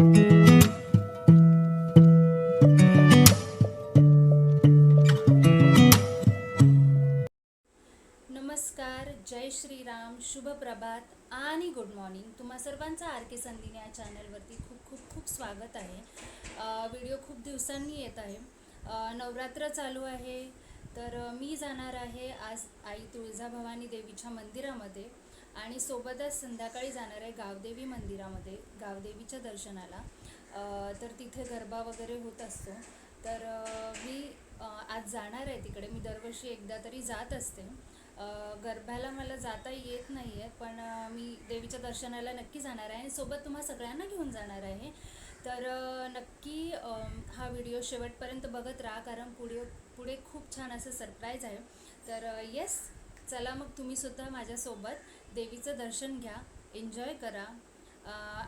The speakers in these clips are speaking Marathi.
नमस्कार जय श्रीराम शुभ प्रभात आणि गुड मॉर्निंग तुम्हा सर्वांचं आर के संदिनी या चॅनलवरती खूप खूप खूप स्वागत आहे. व्हिडिओ खूप दिवसांनी येत आहे. नवरात्र चालू आहे. तर मी जाणार आहे आज आई तुळजाभवानी देवीच्या मंदिरामध्ये. आणि सोबतच संध्याकाळी जाणार आहे गावदेवी मंदिरामध्ये गावदेवीच्या दर्शनाला. तर तिथे गरबा वगैरे होत असतो. तर मी आज जाणार आहे तिकडे. मी दरवर्षी एकदा तरी जात असते. गरब्याला मला जाता येत नाही आहे पण मी देवीच्या दर्शनाला नक्की जाणार आहे आणि सोबत तुम्हा सगळ्यांना घेऊन जाणार आहे. तर नक्की हा व्हिडिओ शेवटपर्यंत बघत राहा कारण पुढे पुढे खूप छान असं सरप्राईज आहे. तर येस चला मग तुम्ही सुद्धा माझ्यासोबत देवीचं दर्शन घ्या एन्जॉय करा.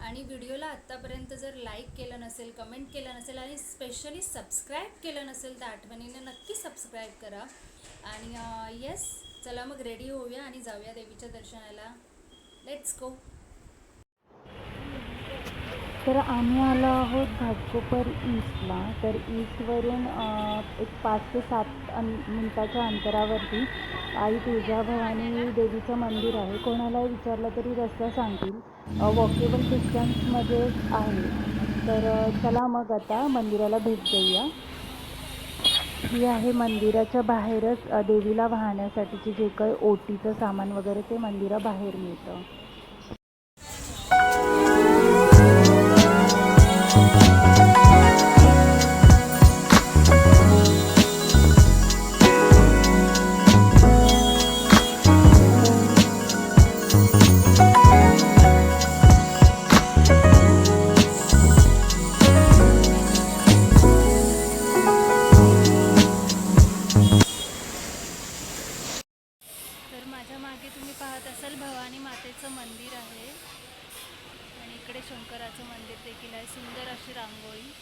आणि व्हिडिओला आत्तापर्यंत जर लाईक केलं नसेल कमेंट केलं नसेल आणि स्पेशली सबस्क्राईब केलं नसेल तर आठवणीने नक्की सबस्क्राईब करा. आणि येस चला मग रेडी होऊया आणि जाऊया देवीच्या दर्शनाला. लेट्स गो तर आम्ही आलो आहोत घाटकोपर ईस्टला तर ईस्टवरून एक पाच ते सात अन मिनटाच्या अंतरावरती आई तुळजाभवानी देवीचं मंदिर आहे. कोणाला विचारलं तरी रस्ता सांगतील. वॉकेबल डिस्टन्समध्ये आहे. तर चला मग आता मंदिराला भेट देऊया. ही आहे मंदिराच्या बाहेरच देवीला वाहण्यासाठीचे जे काही ओटीचं सामान वगैरे ते मंदिराबाहेर मिळतं. तुम्ही भवानी मातेचं मंदिर आहे. आणि इकडे शंकराचं मंदिर देखील आहे. सुंदर अशी रांगोळी.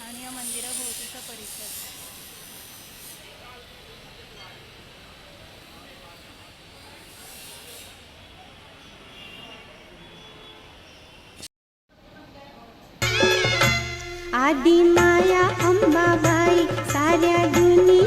आणि या मंदिराभोवतीचा परिसर. आदि माया अंबाबाई साऱ्या दुनियेची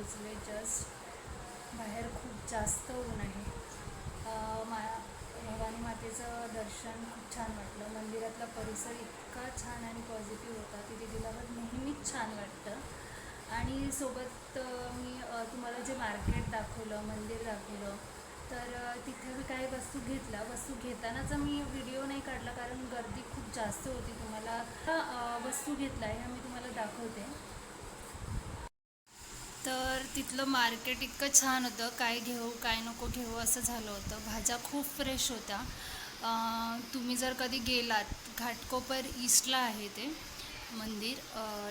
पोचले जस्ट बाहेर खूप जास्त ऊन आहे. मा भवानी मातेचं दर्शन खूप छान वाटलं. मंदिरातला परिसर इतका छान आणि पॉझिटिव्ह होता. तिथे गेल्यावर नेहमीच छान वाटतं. आणि सोबत मी तुम्हाला जे मार्केट दाखवलं मंदिर दाखवलं तर तिथे मी काही वस्तू घेतल्या. वस्तू घेतानाचा मी व्हिडिओ नाही काढला कारण गर्दी खूप जास्त होती. तुम्हाला वस्तू घेतला आहे मी तुम्हाला दाखवते. तर तिथलं मार्केट इतकं छान होतं. काय घेऊ काय नको घेऊ असं झालं होतं. भाज्या खूप फ्रेश होत्या. तुम्ही जर कधी गेलात घाटकोपर ईस्टला आहे ते मंदिर.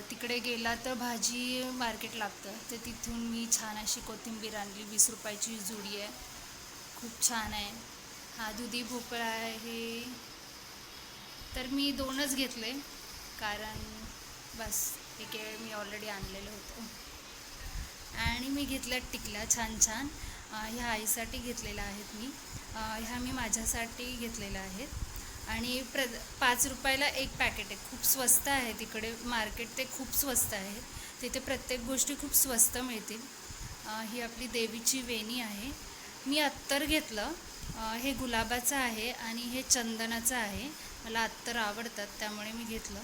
तिकडे गेला तर भाजी मार्केट लागतं. तर तिथून मी छान अशी कोथिंबीर आणली. वीस रुपयाची जुडी आहे. खूप छान आहे. हा दुधी भोपळा आहे. तर मी दोनच घेतले. कारण बस एक मी ऑलरेडी आणलेलं होतं. आणि मी घेतल्या टिकल्या छान छान. ह्या आईसाठी घेतलेल्या आहेत मी. ह्या मी माझ्यासाठी घेतलेल्या आहेत. आणि प्र पाच रुपयाला एक पॅकेट आहे. खूप स्वस्त आहे तिकडे. मार्केट ते खूप स्वस्त आहे. तिथे प्रत्येक गोष्टी खूप स्वस्त मिळतील. ही आपली देवीची वेणी आहे. मी अत्तर घेतलं. हे गुलाबाचं आहे आणि हे चंदनाचं आहे. मला अत्तर आवडतात त्यामुळे मी घेतलं.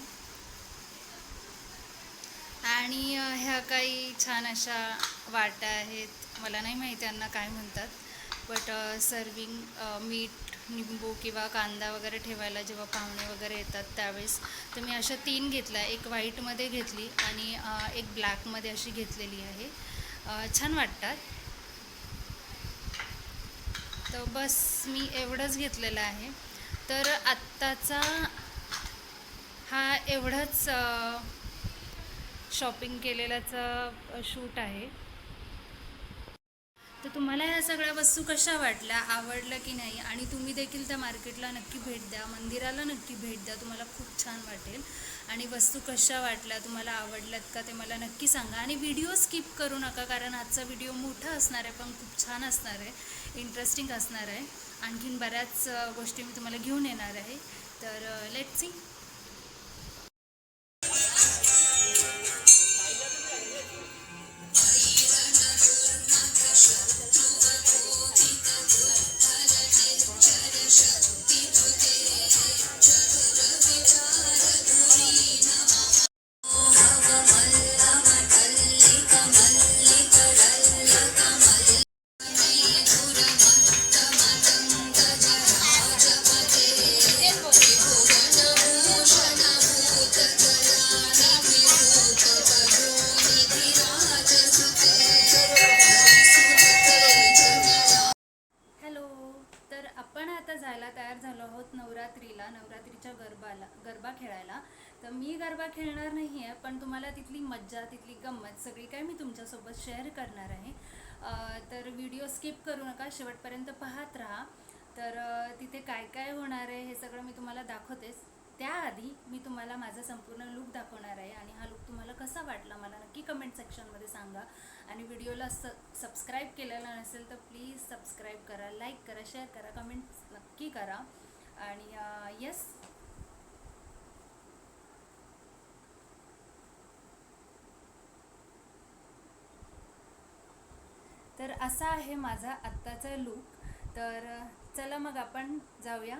आणि ह्या काही छान अशा वाट्या आहेत. मला नाही माहिती त्यांना काय म्हणतात. बट सर्विंग मीठ निंबू किंवा कांदा वगैरे ठेवायला जेव्हा पाहुणे वगैरे येतात त्यावेळेस तर मी अशा तीन घेतल्या. एक व्हाईटमध्ये घेतली आणि एक ब्लॅकमध्ये अशी घेतलेली आहे. छान वाटतात. तर बस मी एवढंच घेतलेलं आहे. तर आत्ताचा हा एवढंच शॉपिंग केलेल्याचं शूट आहे. तर तुम्हाला ह्या सगळ्या वस्तू कशा वाटल्या आवडल्या की नाही? आणि तुम्ही देखील त्या मार्केटला नक्की भेट द्या मंदिराला नक्की भेट द्या तुम्हाला खूप छान वाटेल. आणि वस्तू कशा वाटल्या तुम्हाला आवडल्यात का ते मला नक्की सांगा. आणि व्हिडिओ स्किप करू नका कारण आजचा व्हिडिओ मोठा असणार आहे पण खूप छान असणार आहे इंटरेस्टिंग असणार आहे. आणखीन बऱ्याच गोष्टी मी तुम्हाला घेऊन येणार आहे. तर लेट सी गरबाला गरबा खेळायला. तर मी गरबा खेळणार नाही आहे पण तुम्हाला तिथली मज्जा तिथली गंमत सगळी काय मी तुमच्यासोबत शेअर करणार आहे. तर व्हिडिओ स्किप करू नका शेवटपर्यंत पाहत राहा. तर तिथे काय काय होणार आहे हे सगळं मी तुम्हाला दाखवतेच. त्याआधी मी तुम्हाला माझा संपूर्ण लुक दाखवणार आहे आणि हा लुक तुम्हाला कसा वाटला मला नक्की कमेंट सेक्शनमध्ये सांगा. आणि व्हिडिओला स सबस्क्राईब केलेला नसेल तर प्लीज सबस्क्राईब करा लाईक करा शेअर करा कमेंट नक्की करा. आणि येस तर असा आहे माझा आत्ताचा लुक तर चला मग आपण जाऊया.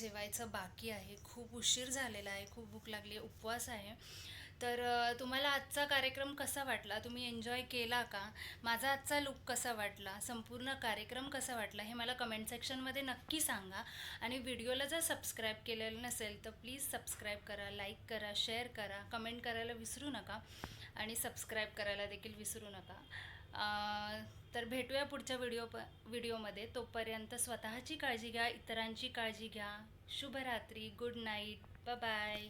जेवायचं बाकी आहे. खूप उशीर झालेला आहे. खूप भूक लागली आहे. उपवास आहे. तर तुम्हाला आजचा कार्यक्रम कसा वाटला? तुम्ही एन्जॉय केला का? माझा आजचा लुक कसा वाटला? संपूर्ण कार्यक्रम कसा वाटला? हे मला कमेंट सेक्शनमध्ये नक्की सांगा. आणि व्हिडिओला जर सबस्क्राईब केलेलं नसेल तर प्लीज सबस्क्राईब करा लाईक करा शेअर करा कमेंट करायला विसरू नका. आणि सबस्क्राईब करायला देखील विसरू नका. तर भेटूया पुढच्या व्हिडिओ प व्हिडिओमध्ये. तोपर्यंत स्वतःची काळजी घ्या इतरांची काळजी घ्या. शुभरात्री गुड नाईट बाय.